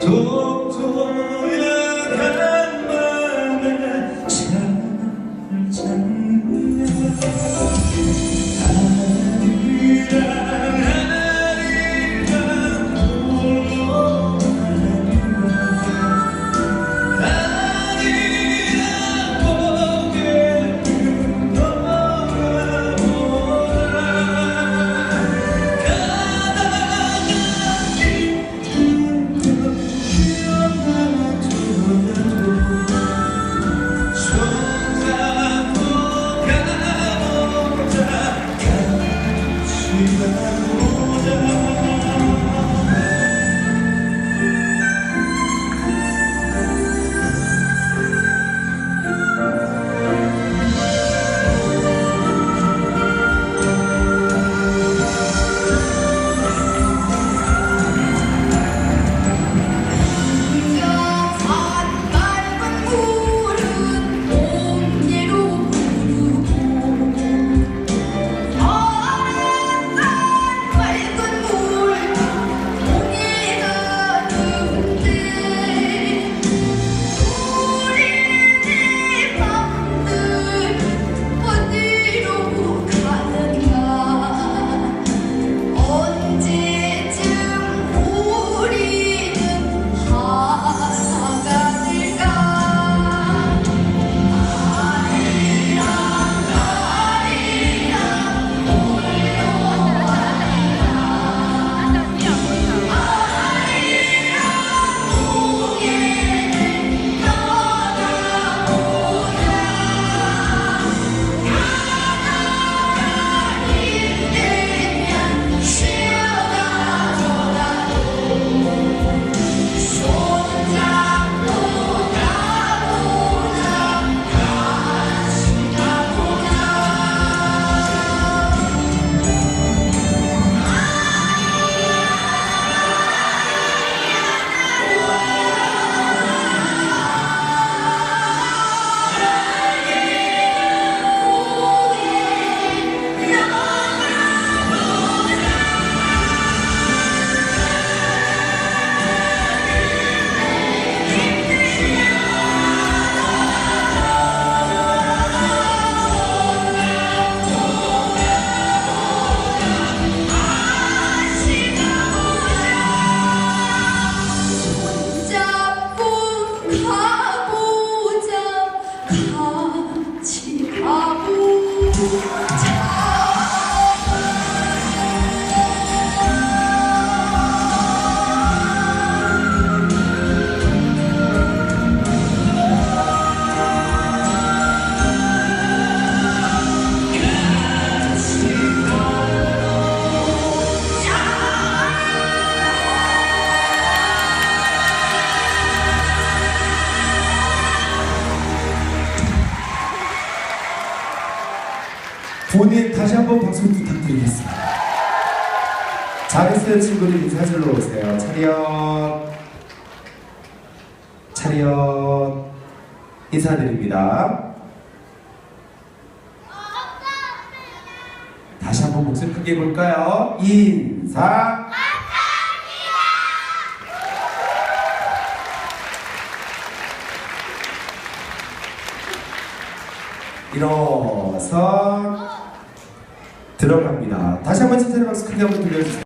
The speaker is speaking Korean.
痛多 본인 다시 한번 박수 부탁드리겠습니다. 잘했어요 친구들 인사 질러 오세요. 차렷 차렷 인사드립니다. 다시 한번 목소리 크게 해볼까요? 인사 일어서 들어갑니다. 다시 한번 진짜의 박수 크게 한번 들려주세요.